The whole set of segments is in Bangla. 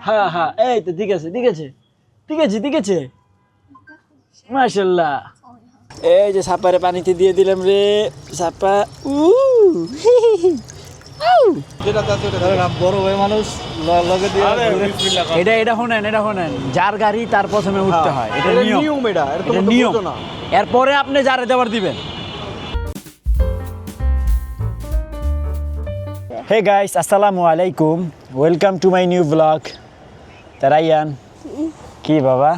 হ্যাঁ হ্যাঁ এই তো ঠিক আছে ঠিক আছে ঠিক আছে ঠিক আছে। মাশাল্লাহ এই যে সাপারে পানিতে দিয়ে দিলাম রে সাপা উ বড় ভাই মানুষ লগে দিয়ে এটা এটা শোনেন এটা শোনেন যার গাড়ি তার প্রথমে উঠতে হয় এটা এটা নিয়ম। নিয়ম এরপরে আপনি যারে দেওয়ার দিবেন। হে গাইস আসসালামু আলাইকুম। Welcome to my new blog তারাইয়ান কি বাবা?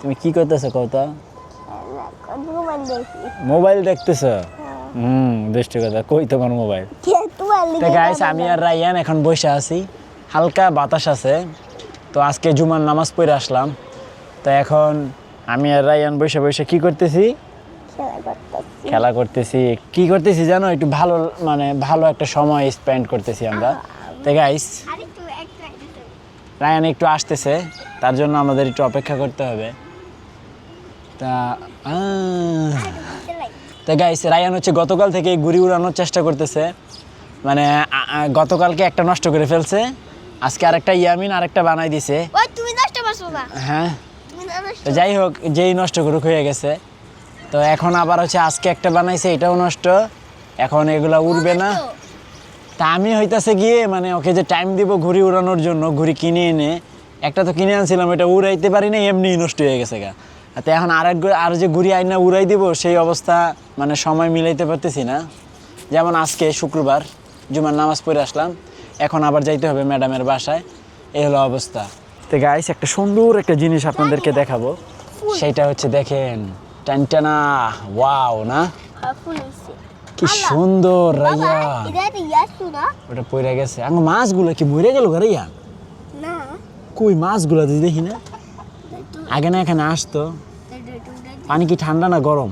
তুমি কি করতেছো কত মোবাইল দেখতেছো? হুম দুষ্ট কথা কই তোমার মোবাইল? গাইস আমি আর রাইয়ান এখন বসে আছি। হালকা বাতাস আছে তো আজকে জুমার নামাজ পড়ে আসলাম। তো এখন আমি আর রাইয়ান বসে বসে কি করতেছি? খেলা করতেছি। কি করতেছি জানো? একটু ভালো মানে ভালো একটা সময় স্পেন্ড করতেছি আমরা। তো গাইস রায়ান একটু আসতেছে তার জন্য আমাদের একটু অপেক্ষা করতে হবে। তা তো গাইস রায়ান হচ্ছে গতকাল থেকে ঘুড়ি উড়ানোর চেষ্টা করতেছে। মানে গতকালকে একটা নষ্ট করে ফেলছে আজকে আরেকটা ইয়ামিন আরেকটা বানাই দিছে। তুমি নষ্ট করছ না? হ্যাঁ। তো যাই হোক যেই নষ্ট করুক হয়ে গেছে। তো এখন আবার হচ্ছে আজকে একটা বানাইছে এটাও নষ্ট। এখন এগুলা উড়বে না। তা আমি হইতাছে গিয়ে মানে ওকে যে টাইম দিব ঘুড়ি উড়ানোর জন্য ঘুড়ি কিনে এনে একটা তো কিনে আনছিলাম এটা উড়াইতে পারি না এমনি নষ্ট হয়ে গেছে গা। আর তো এখন আরেক ঘু- আর যে ঘুড়ি আইনা উড়াই দিব সেই অবস্থা মানে সময় মিলাইতে পারতেছি না। যেমন আজকে শুক্রবার জুমার নামাজ পড়ে আসলাম এখন আবার যাইতে হবে ম্যাডামের বাসায় এই হলো অবস্থা। তো গাইস একটা সুন্দর একটা জিনিস আপনাদেরকে দেখাবো সেটা হচ্ছে দেখেন টানটানা ওয়াও না? কি সুন্দর রাইয়া। এটা তো ইয়াসু না? ওটা পড়ে গেছে। আঙ্গ মাছগুলো কি মরে গেল রাইয়া? না। কই মাছগুলো তো দেখি না। আগে না এখানে আসতো। পানি কি ঠান্ডা না গরম?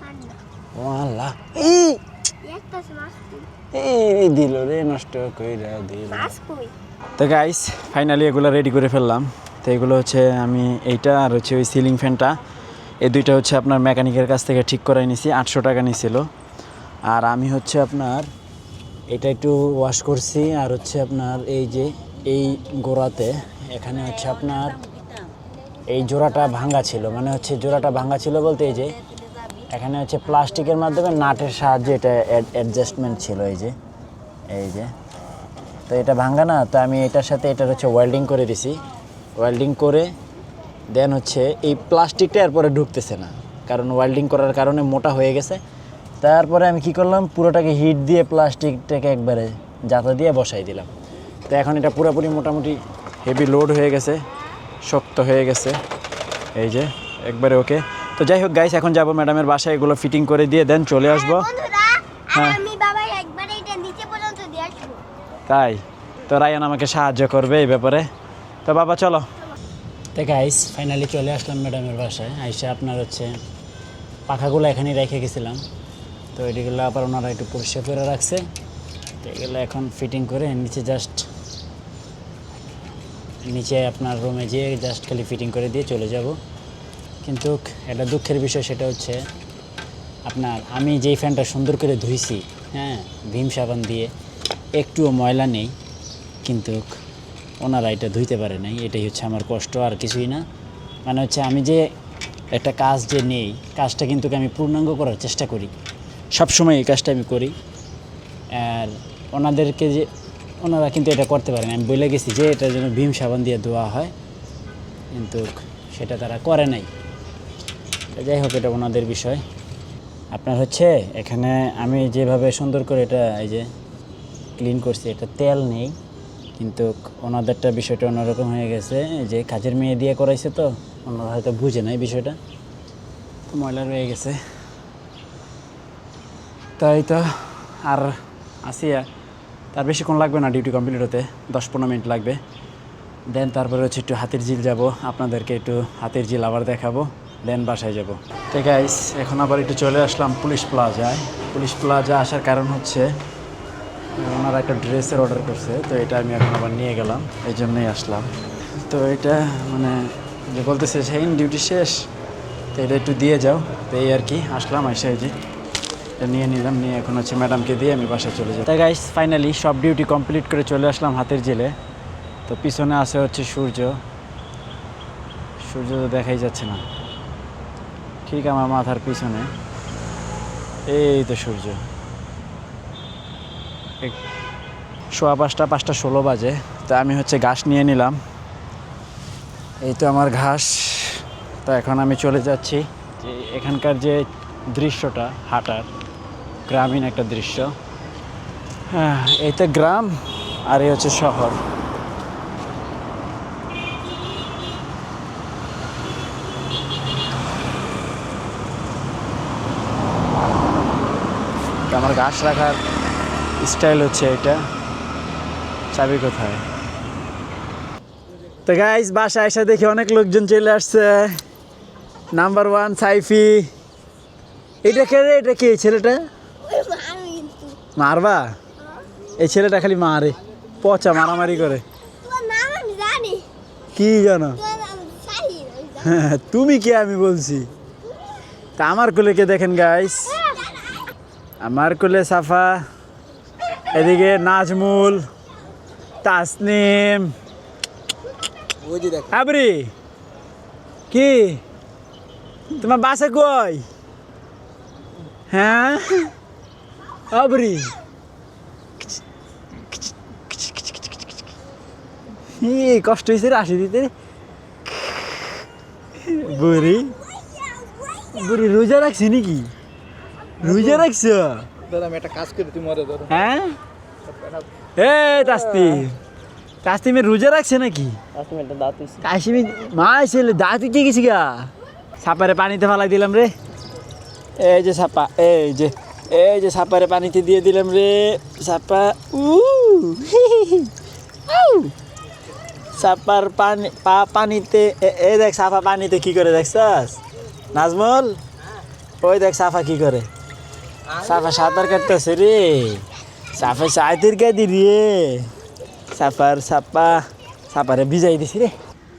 ঠান্ডা। ও আল্লাহ। এই! এই দিল রে নষ্ট কইরা দিল। মাছ কই? তো গাইস ফাইনালি এগুলো রেডি করে ফেললাম। তো এগুলো হচ্ছে আমি এইটা আর হচ্ছে ওই সিলিং ফ্যানটা এই দুইটা হচ্ছে আপনার মেকানিকের কাছ থেকে ঠিক করাই নিছি। আটশো টাকা নিছিল। আর আমি হচ্ছে আপনার, এটা একটু ওয়াশ করছি, আর হচ্ছে আপনার এই যে, এই গোড়াতে, এখানে হচ্ছে আপনার এই জোড়াটা ভাঙা ছিল। মানে হচ্ছে জোড়াটা ভাঙা ছিল বলতে এই যে, এখানে হচ্ছে প্লাস্টিকের মাধ্যমে নাটের সাহায্যে এটা অ্যাডজাস্টমেন্ট ছিল এই যে এই যে। তো এটা ভাঙ্গা না, তো আমি এটার সাথে এটার হচ্ছে ওয়েল্ডিং করে দিছি। ওয়েল্ডিং করে দেন হচ্ছে এই প্লাস্টিকটা এরপরে ঢুকতেছে না। কারণ ওয়েল্ডিং করার কারণে মোটা হয়ে গেছে। তারপরে আমি কি করলাম? পুরোটাকে হিট দিয়ে প্লাস্টিকটাকে একবারে জাতা দিয়ে বসাই দিলাম। তো এখন এটা পুরোপুরি মোটামুটি হেভি লোড হয়ে গেছে শক্ত হয়ে গেছে। এই যে একবারে ওকে তো যাই হোক গাইস এখন যাব ম্যাডামের বাসায় এগুলো ফিটিং করে দিয়ে দেন চলে আসব। হ্যাঁ। আসব। তাই তো রায়ান আমাকে সাহায্য করবে এই ব্যাপারে। তো বাবা চলো। তো গাইস ফাইনালি চলে আসলাম ম্যাডামের বাসায়। আইসা আপনার হচ্ছে পাখাগুলো এখানেই রেখে গেছিলাম। তো এটিগুলো আবার ওনারা একটু পরিষ্কার করে রাখছে। তো এগুলো এখন ফিটিং করে নিচে জাস্ট নিচে আপনার রুমে যেয়ে জাস্ট খালি ফিটিং করে দিয়ে চলে যাব। কিন্তু একটা দুঃখের বিষয় সেটা হচ্ছে, আপনার আমি যেই ফ্যানটা সুন্দর করে ধুইছি হ্যাঁ ভীম সাবান দিয়ে, একটুও ময়লা নেই, কিন্তু ওনারা এটা ধুইতে পারে নাই, এটাই হচ্ছে আমার কষ্ট, আর কিছুই না। মানে হচ্ছে আমি যে একটা কাজ যে নেই, কাজটা কিন্তু আমি পূর্ণাঙ্গ করার চেষ্টা করি। সবসময় এই কাজটা আমি করি। আর ওনাদেরকে যে, ওনারা কিন্তু এটা করতে পারেন আমি বলে গেছি যে, এটা যেন ভীম সাবান দিয়ে ধোয়া হয়। কিন্তু সেটা তারা করে নাই। যাই হোক, এটা ওনাদের বিষয়। আপনার হচ্ছে এখানে আমি যেভাবে সুন্দর করে এটা এই যে ক্লিন করছি, এটা তেল নেই। কিন্তু ওনাদেরটা বিষয়টা অন্যরকম হয়ে গেছে। যে কাজের মেয়ে দিয়ে করাইছে তো, ওনারা হয়তো বুঝে নাই বিষয়টা। ময়লা রয়ে গেছে। তাই তো? আর আসিয়া তার বেশিক্ষণ লাগবে না ডিউটি কমপ্লিট হতে দশ পনেরো মিনিট লাগবে। দেন তারপরে হচ্ছে একটু হাতির ঝিল যাব, আপনাদেরকে একটু হাতির ঝিল আবার দেখাবো, দেন বাসায় যাব। ঠিক গাইস এখন আবার একটু চলে আসলাম পুলিশ প্লাজায়। পুলিশ প্লাজা আসার কারণ হচ্ছে, ওনারা একটা ড্রেসের অর্ডার করছে, তো এটা আমি এখন আবার নিয়ে গেলাম, এই জন্যই আসলাম। তো এটা মানে যে বলতেছে সেই ডিউটি শেষ? তো এটা একটু দিয়ে যাও, তো এই আর কি, আসলাম এসে যে। নিয়ে নিলাম, নিয়ে এখন হচ্ছে ম্যাডামকে দিয়ে আমি বাসায় চলে যাই তাই গাইস ফাইনালি সব ডিউটি কমপ্লিট করে চলে আসলাম হাতের জেলে। তো পিছনে আছে হচ্ছে সূর্য। সূর্য তো দেখাই যাচ্ছে না। ঠিক আমার মাথার পিছনে। এই তো সূর্য। সোয়া পাঁচটা পাঁচটা ষোলো বাজে। তো আমি হচ্ছে ঘাস নিয়ে নিলাম। এই তো আমার ঘাস। তো এখন আমি চলে যাচ্ছি। যে এখানকার যে দৃশ্যটা, হাঁটার। গ্রামীণ একটা দৃশ্য। হ্যাঁ তো গ্রাম আর এই হচ্ছে শহর। আমার ঘাস রাখার স্টাইল হচ্ছে এটা। চাবি কোথায়? তো গাইস বাসায় এসে দেখি অনেক লোকজন চলে আসছে। Number one Saifi. এটা কে রে? এটা কে, ছেলেটা? মারবা? এই ছেলেটা খালি মারে পচা মারামারি করে। তোমার নাম আমি জানি। কি জানো? জানি। তুমি কে আমি বলছি? তা আমার কোলে কে দেখেন গাইস আমার কোলে সাফা এদিকে নাজমুল তাসনিম। আবরি কি? তোমার বাসা কই? হ্যাঁ? আবরি ই, কষ্ট হয়েছে রে আসি দিতে। বুড়ি। বুড়ি রোজা রাখছি নাকি? রোজা রাখছো? ধর আমি একটা কাজ করি তুই মরে ধর। হ্যাঁ? এ তাস্তি। তাস্তিমে রোজা রাখছে নাকি? কাশিমি মা ছেলে দাঁত উঠে গেছি গা। সাপারে পানিতে ফালাই দিলাম রে। এই যে সাপা এই যে। এই যে সাপারে পানিতে দিয়ে দিলাম রে। সাপা উ সাপার পানি, পা পানিতে, এ- দেখ সাফা পানিতে কি করে দেখছাস? নাজমল? ওই দেখ সাফা কি করে? সাফা সাঁতার কাটতেছে রে। সাফা সাঁতার কাটি রে। সাপার সাপা সাপারে ভিজাই দিছি রে।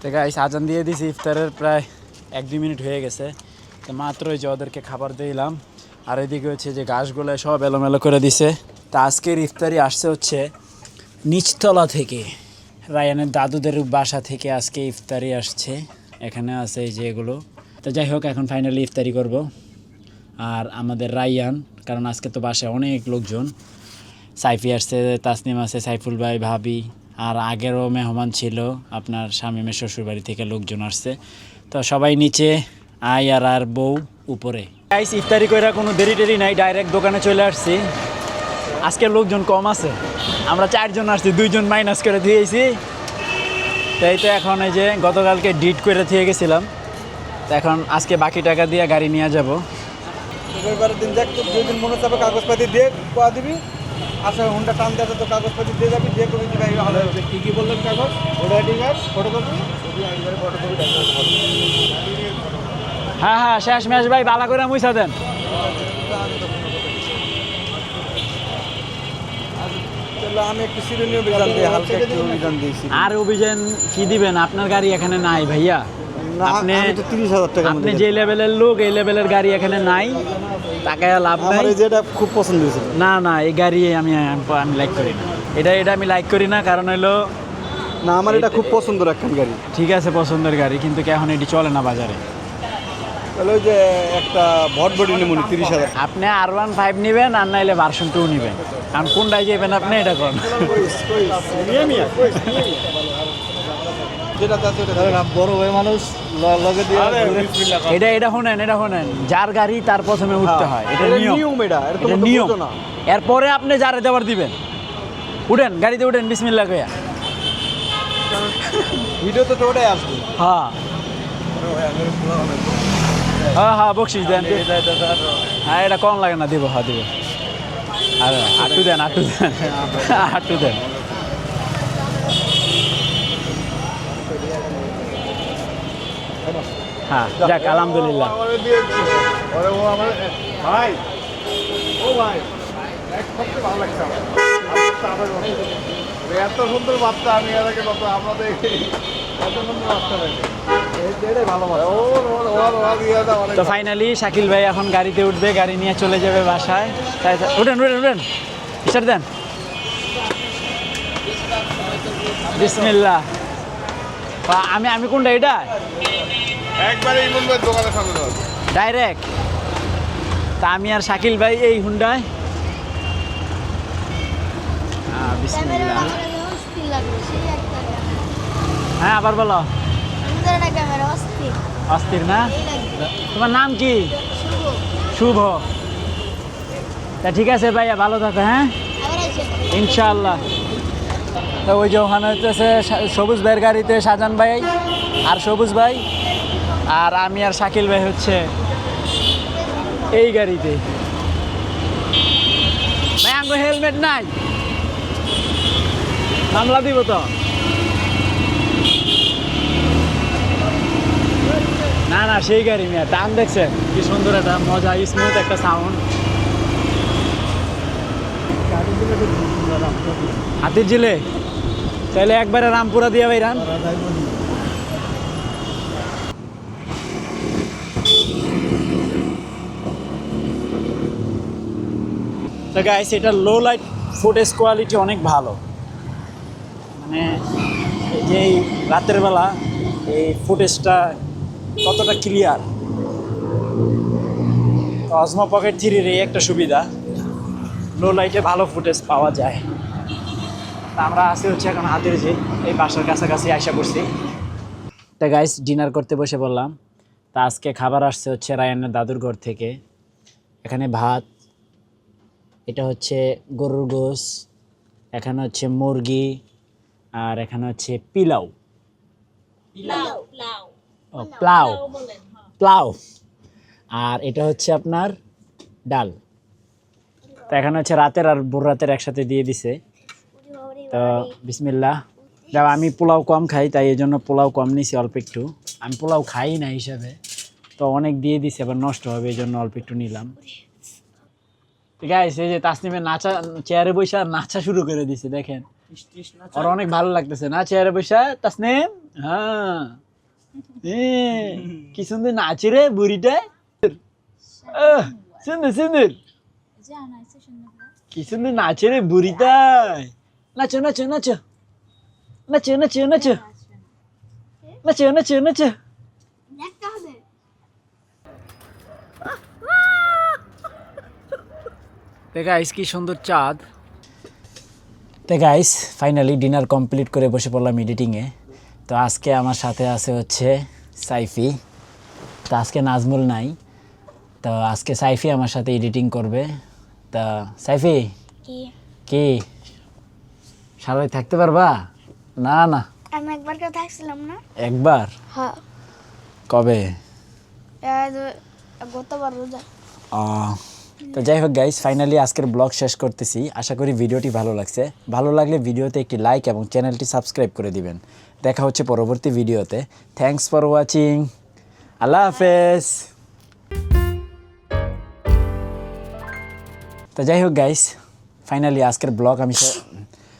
তো গাইস আজান দিয়ে দিছি ইফতারের প্রায় এক দুই মিনিট হয়ে গেছে। তো মাত্র ওই যে ওদেরকে খাবার দিলাম আর এদিকে হচ্ছে যে ঘাসগুলো সব এলোমেলো করে দিছে। তা আজকের ইফতারি আসছে হচ্ছে নিচতলা থেকে। রায়ানের দাদুদের বাসা থেকে আজকে ইফতারি আসছে। এখানে আছে এই যে এগুলো। তো যাই হোক, এখন ফাইনালি ইফতারি করব। আর আমাদের রায়ান, কারণ আজকে তো বাসায় অনেক লোকজন। সাইফি আসছে, তাসনিম আছে, সাইফুল ভাই, ভাবি, আর আগেরও মেহমান ছিল। আপনার স্বামীমের শ্বশুরবাড়ি থেকে লোকজন আসছে। তো সবাই নিচে আই আর আর বউ উপরে। গাইস ইফতারি কইরা কোনো দেরি টেরি নাই ডাইরেক্ট দোকানে চলে আসছি। আজকে লোকজন কম আছে। আমরা চারজন আসছি দুইজন মাইনাস করে দিয়েছি। তো এই তো এখন এই যে গতকালকে ডিট করে দিয়ে গেছিলাম। তো এখন আজকে বাকি টাকা দিয়ে গাড়ি নিয়ে যাব। রবিবারের দিন দেখ তোর যেদিন মনে চাবে কাগজপাতি দিয়ে কোয়া দিবি। আসলে হুন্ডা টান দেওয়া তো কাগজপাতি দিয়ে যাবি দিয়ে কবি দিবি ভালো হবে। কী কী বললেন কাগজ? Voter ID card photocopy photocopy হ্যাঁ হ্যাঁ শেষ ম্যাচ ভাই বালা করে মুইসা দেন। আর অভিযান কি দিবেন? আপনার গাড়ি এখানে নাই ভাইয়া। আপনি যে লেভেলের লোক এই লেভেলের গাড়ি এখানে নাই। টাকায় লাভ নাই। যেটা খুব পছন্দ হয়েছে। না না এই গাড়ি আমি আমি লাইক করি না। এটা এটা আমি লাইক করি না কারণ হলো না আমার এটা খুব পছন্দের একখান গাড়ি। ঠিক আছে পছন্দের গাড়ি কিন্তু কি এখন এটি চলে না বাজারে? তাহলে ওই যে একটা ভট বডি নেমুনি তিরিশ হাজার। আপনি আর ওয়ান ফাইভ নেবেন আর নাইলে ভার্সন টু নেবেন। কারণ কোনটায় যাবেন আপনি এটা করেন। এটা এটা শোনেন এটা শোনেন। যার গাড়ি তার প্রথমে উঠতে হয়। এটা নিয়ম। এটা নিয়ম। এরপরে আপনি যারে দেওয়ার দিবেন। উঠেন গাড়িতে উঠেন বিসমিল্লা কইয়া। ভিডিওতে তো ওটাই আসবে। হ্যাঁ। হ্যাঁ হ্যাঁ বকশিস দেন। হ্যাঁ এটা কম লাগে না দিব হ্যাঁ দিব। আর আটু দেন আটু দেন। আটু দেন। হ্যাঁ যাক আলহামদুলিল্লাহ। ভাই। ও ভাই ভালো লাগছে এত সুন্দর বাচ্চা আমি এর আগে কত আমাদের এত সুন্দর বাচ্চা তো ফাইনালি শাকিল ভাই এখন গাড়িতে উঠবে গাড়ি নিয়ে চলে যাবে বাসায়। তাই উঠেন উঠেন উঠেন। ঈশ্বর দেন। বিসমিল্লা আমি আমি কোনটা এটা? ডাইরেক্ট তা আমি আর শাকিল ভাই এই হুন্ডায়। হ্যাঁ আবার বলো। অস্থির। না? তোমার নাম কি? শুভ। তা ঠিক আছে ভাইয়া ভালো থাকো হ্যাঁ? ইনশাআল্লাহ। তো ওই যে ওখানে হইতেছে সা- সবুজ ভাইয়ের গাড়িতে শাহজান ভাই আর সবুজ ভাই আর আমি আর শাকিল ভাই হচ্ছে এই গাড়িতে। ভাই আঙ্গো হেলমেট নাই? মামলা দিব তো? না না, সেই গাড়ি মিয়া টান দেখছেন কি সুন্দর একটা মজা স্মুথ একটা সাউন্ড হাতির জিলে তাহলে একবারে রামপুরা দিয়ে বাইরান তো গাইস এটা লো লাইট ফুটেজ কোয়ালিটি অনেক ভালো। মানে যে রাতের বেলা এই ফুটেজটা কতটা ক্লিয়ার অজমা পকেট থ্রির এই একটা সুবিধা। লো লাইটে ভালো ফুটেজ পাওয়া যায়। তা আমরা আছি হচ্ছে এখন হাতের যে এই বাসার কাছাকাছি আশা করছি তা গাইস ডিনার করতে বসে বললাম তা আজকে খাবার আসছে হচ্ছে রায়ানের দাদুর ঘর থেকে। এখানে ভাত, এটা হচ্ছে গরুর গোস এখানে হচ্ছে মুরগি, আর এখানে হচ্ছে পিলাও ও প্লাউ। প্লাউ। আর এটা হচ্ছে আপনার ডাল। তো এখানে হচ্ছে রাতের আর ভোর রাতের একসাথে দিয়ে দিছে। তো বিসমিল্লাহ। যাও আমি পোলাও কম খাই তাই এই জন্য পোলাও কম নিছি অল্প একটু। আমি পোলাও খাই না হিসাবে। তো অনেক দিয়ে দিছে আবার নষ্ট হবে এই জন্য অল্প একটু নিলাম। ঠিক আছে এই যে তাসনিমের নাচা চেয়ারে বৈশা নাচা শুরু করে দিছে দেখেন। আর অনেক ভালো লাগতেছে। না চেয়ারে বৈশা তাসনিম? হ্যাঁ। কি সুন্দর নাচে রে বুড়িটা? সুন্দর সুন্দর। কি সুন্দর নাচে রে বুড়িটাই নাচো নাচো নাচো। নাচো নাচো নাচো। নাচো নাচো নাচো। গাইস কি সুন্দর চাঁদ। তো গাইস ফাইনালি ডিনার কমপ্লিট করে বসে পড়লাম এডিটিংয়ে তো আজকে আমার সাথে আছে হচ্ছে সাইফি। তো আজকে নাজমুল নাই। তো আজকে সাইফি আমার সাথে এডিটিং করবে। তা সাইফি কি? সারাই থাকতে পারবা? না না। আমি একবার কেউ থাকছিলাম না। একবার? হ্যাঁ। কবে? গতবার রোজা। আহ, তো যাই হোক গাইজ ফাইনালি আজকের ব্লগ শেষ করতেছি। আশা করি ভিডিওটি ভালো লাগছে। ভালো লাগলে ভিডিওতে একটি লাইক এবং চ্যানেলটি সাবস্ক্রাইব করে দিবেন। দেখা হচ্ছে পরবর্তী ভিডিওতে। থ্যাংকস ফর ওয়াচিং আল্লাহ হাফেজ। তো যাই হোক গাইস ফাইনালি আজকের ব্লগ আমি